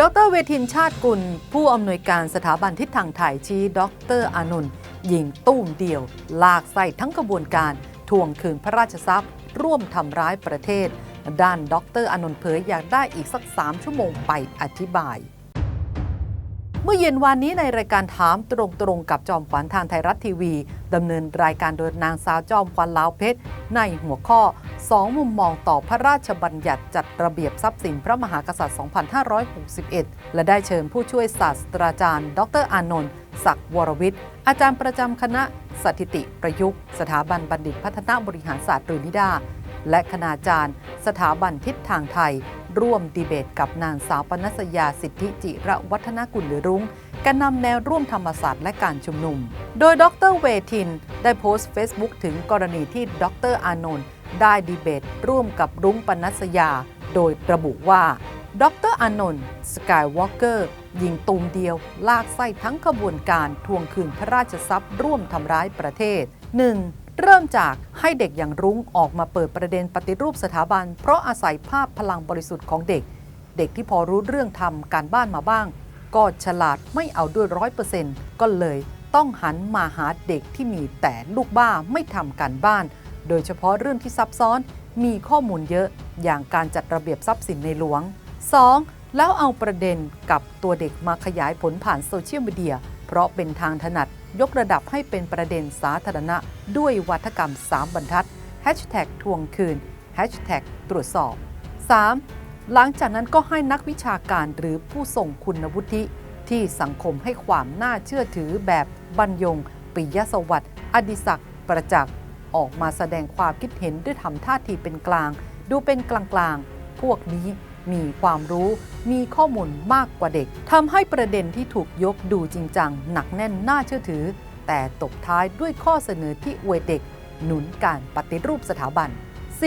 ดรเวทินชาติกุล ผู้อำนวยการสถาบันทิศทางไทยชี้ดรอานนท์ยิงตุ้มเดียว ลากใส่ทั้งกระบวนการทวงคืนพระราชทรัพย์ ร่วมทำร้ายประเทศ ด้านดรอานนท์เผยอยากได้อีกสัก 3 ชั่วโมงไปอธิบาย เมื่อเย็นวานนี้ในรายการถามตรงๆกับจอมขวัญทางไทยรัฐทีวีดำเนินรายการโดยนางสาวจอมขวัญลาวเพชร ในหัวข้อ 2 มุมมองต่อพระราชบัญญัติจัดระเบียบทรัพย์สินพระมหากษัตริย์ 2561 และได้เชิญผู้ช่วยศาสตราจารย์ ดรอานนท์ศักดิ์วรวิทย์ อาจารย์ประจำคณะสถิติประยุกต์ สถาบันบัณฑิตพัฒนาบริหารศาสตร์หรือนิดา และคณาจารย์ สถาบันทิศทางไทย ร่วมดีเบตกับนางสาวปนัสยาสิทธิจิระวัฒนกุลหรือรุ้งแกนนำแนวร่วมธรรมศาสตร์และการชุมนุม โดยดรเวทิน ได้โพสต์ Facebook ถึงกรณีที่ดรอานนท์ได้ดีเบต ร่วมกับรุ้งปนัสยา โดยระบุว่าดรอานนท์สกายวอล์กเกอร์ยิงตูมเดียว ลากไส้ทั้งขบวนการทวงคืนพระราชทรัพย์ร่วมทำร้ายประเทศ 1. เริ่มจากให้เด็กอย่างรุ้งออกมาเปิดประเด็นปฏิรูปสถาบัน เพราะอาศัยภาพพลังบริสุทธิ์ของเด็ก เด็กที่พอรู้เรื่องทำการบ้านมาบ้าง ก็ฉลาดไม่เอาด้วยร้อยเปอร์เซ็นต์ก็เลยต้องหันมาหาเด็กที่มีแต่ลูกบ้าไม่ทำการบ้าน โดยเฉพาะเรื่องที่ซับซ้อนมีข้อมูลเยอะอย่างการจัดระเบียบทรัพย์สินในหลวง 2. แล้วเอาประเด็นกับตัวเด็กมาขยายผลผ่านโซเชียลมีเดียเพราะเป็นทางถนัด ยกระดับให้เป็นประเด็นสาธารณะ ด้วยวัฒกรรม 3 บรรทัด Hashtag ทวงคืน Hashtag ตรวจสอบ 3. หลังจากนั้นก็ให้นักวิชาการหรือผู้ส่งคุณวุฒิ ที่สังคมให้ความน่าเชื่อถือแบบบรรยง ปิยสวัสดิ์อดิศักดิ์ประจักษ์ออกมาแสดงความคิดเห็นด้วยทำท่าทีเป็นกลาง ดูเป็นกลางๆ พวกนี้ มีความรู้ มีข้อมูลมากกว่าเด็กทำให้ประเด็นที่ถูกยกดูจริงจังหนักแน่นน่าเชื่อถือ แต่ตบท้ายด้วยข้อเสนอที่อวยเด็ก หนุนการปฏิรูปสถาบัน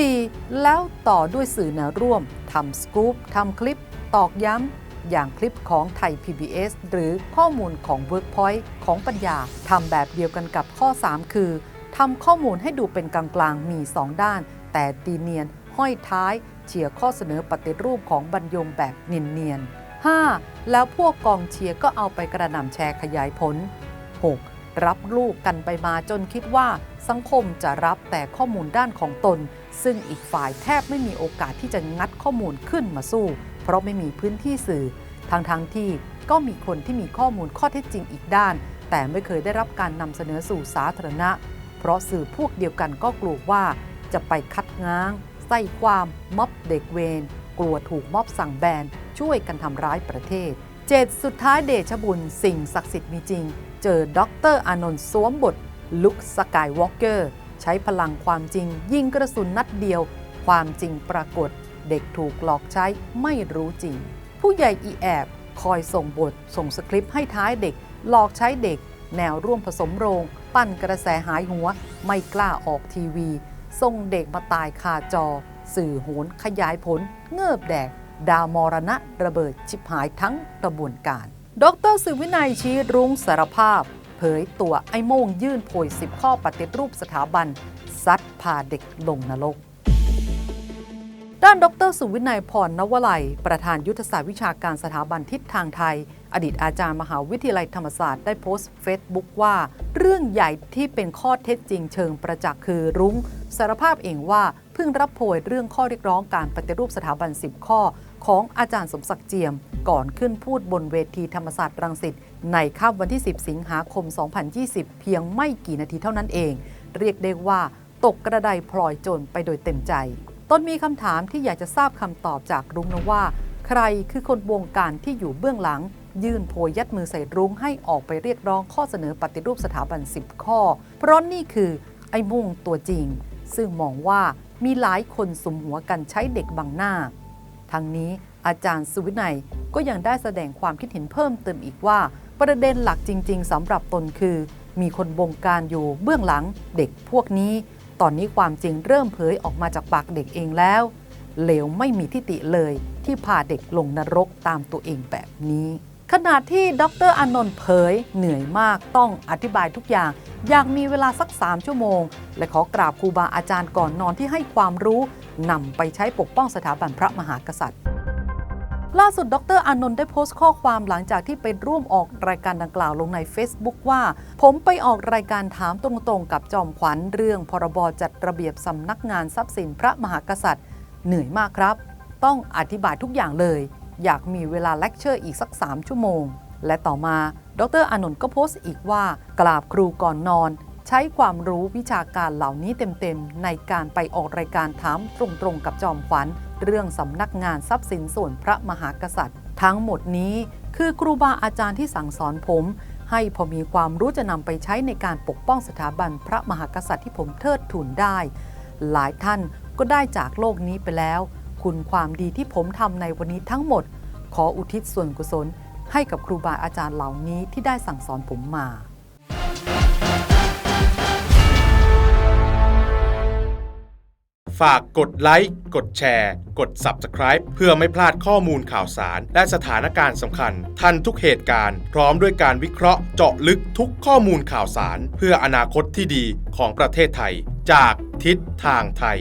4. แล้วต่อด้วยสื่อแนวร่วมทำสกู๊ปทำคลิป ตอกย้ำ อย่างคลิปของไทย PBS หรือข้อมูลของ Workpoint ของปัญญาทำแบบเดียวกันกับข้อ 3 คือทำข้อมูลให้ดูเป็นกลางๆมี 2 ด้าน แต่ตีเนียนห้อยท้าย เชียร์ข้อเสนอปฏิรูปของบรรยงแบบเนียนๆ 5. แล้วพวกกองเชียร์ก็เอาไปกระหน่ำแชร์ขยายผล 6. รับลูกกันไปมาจนคิดว่าสังคมจะรับแต่ข้อมูลด้านของตน ซึ่งอีกฝ่ายแทบไม่มีโอกาสที่จะงัดข้อมูลขึ้นมาสู้ เพราะไม่มีพื้นที่สื่อทางทางที่ก็มีคนที่มีข้อมูลข้อเท็จจริงอีกด้าน แต่ไม่เคยได้รับการนำเสนอสู่สาธารณะ เพราะสื่อพวกเดียวกันก็กลัวว่าจะไปคัดง้าง ใส่ความม็อบเด็กเวรกลัวถูกม็อบสั่งแบน ช่วยกันทำร้ายประเทศ เจ็ดสุดท้ายเดชบุญ สิ่งศักดิ์สิทธิ์มีจริง เจอด็อกเตอร์อานนท์สวมบท ลุคสกายวอล์กเกอร์ ใช้พลังความจริง ยิงกระสุนนัดเดียว ความจริงปรากฏ เด็กถูกหลอกใช้ไม่รู้จริง ผู้ใหญ่อีแอบ คอยส่งบท ส่งสคริปต์ให้ท้ายเด็ก หลอกใช้เด็ก แนวร่วมผสมโรง ปั้นกระแสหายหัว ไม่กล้าออกทีวี ส่งเด็กมาตายคาจอ สื่อโหนขยายผล เงือบแดก ดาวมรณะระเบิดชิบหายทั้งกระบวนการ ดรสุวินัยชี้รุ้งสารภาพ เผยตัวไอ้โม่งยื่นโพยสิบข้อปฏิรูปสถาบันซัดพาเด็กลงนรกด้านดรสุวินัยพรนวลัย ประธานยุทธศาสตร์วิชาการสถาบันทิศทางไทย อดีตอาจารย์มหาวิทยาลัยธรรมศาสตร์ได้โพสต์เฟซบุ๊กว่า เรื่องใหญ่ที่เป็นข้อเท็จจริงเชิงประจักษ์คือรุ้งสารภาพเองว่าเพิ่งรับโพยเรื่องข้อเรียกร้องการปฏิรูปสถาบัน 10 ข้อ ของอาจารย์สมศักดิ์เจียม ก่อนขึ้นพูดบนเวทีธรรมศาสตร์รังสิตในค่ำวันที่ 10 สิงหาคม 2020 เพียงไม่กี่นาทีเท่านั้นเอง เรียกได้ว่า ตกกระไดพลอยโจรไปโดยเต็มใจต้นมีคำถามที่อยากจะทราบคำตอบจากรุ้งนะว่า ใครคือคนวงการที่อยู่เบื้องหลัง ยื่นโพยยัดมือใส่รุ้งให้ออกไปเรียกร้องข้อเสนอปฏิรูปสถาบัน 10 ข้อ เพราะนี่คือไอ้มุ่งตัวจริง ซึ่งมองว่ามีหลายคนสมหัวกันใช้เด็กบังหน้า ทั้งนี้อาจารย์สุวินัยก็ยังได้แสดงความคิดเห็นเพิ่มเติมอีกว่า ประเด็นหลักจริง ๆสำหรับตนคือ มีคนบงการอยู่เบื้องหลังเด็กพวกนี้ ตอนนี้ความจริงเริ่มเผยออกมาจากปากเด็กเองแล้ว เหลวไม่มีทิฏฐิเลยที่พาเด็กลงนรกตามตัวเองแบบนี้ ขณะที่ดรอนนท์เผยเหนื่อยมากต้องอธิบายทุกอย่าง อยากมีเวลาสัก 3 ชั่วโมง และขอกราบครูบาอาจารย์ก่อนนอนที่ให้ความรู้นำไปใช้ปกป้องสถาบันพระมหากษัตริย์ล่าสุด ดรอนนท์ได้โพสต์ข้อความหลังจากที่ไปร่วมออกรายการดังกล่าวลงใน Facebook ว่า ผมไปออกรายการถามตรงๆ กับจอมขวัญเรื่องพรบจัดระเบียบสำนักงานทรัพย์สินพระมหากษัตริย์ เหนื่อยมากครับ ต้องอธิบายทุกอย่างเลย อยากมีเวลาเลคเชอร์อีกสัก 3 ชั่วโมง และต่อมาดรอานนท์ก็โพสต์อีกว่ากราบครูก่อนนอน ใช้ความรู้วิชาการเหล่านี้เต็มๆ ในการไปออกรายการถามตรงๆกับจอมขวัญเรื่องสำนักงานทรัพย์สินส่วนพระมหากษัตริย์ ทั้งหมดนี้คือครูบาอาจารย์ที่สั่งสอนผม ให้พอมีความรู้จะนำไปใช้ในการปกป้องสถาบันพระมหากษัตริย์ที่ผมเทิดทูนได้ หลายท่านก็ได้จากโลกนี้ไปแล้ว คุณความดีที่ผมทำในวันนี้ทั้งหมด ขออุทิศส่วนกุศล ให้กับครูบาอาจารย์เหล่านี้ที่ได้สั่งสอนผมมาฝากกดไลค์ กดแชร์ กด Subscribe เพื่อไม่พลาดข้อมูลข่าวสาร และสถานการณ์สำคัญ ทันทุกเหตุการณ์ พร้อมด้วยการวิเคราะห์เจาะลึกทุกข้อมูลข่าวสาร เพื่ออนาคตที่ดีของประเทศไทย จากทิศทางไทย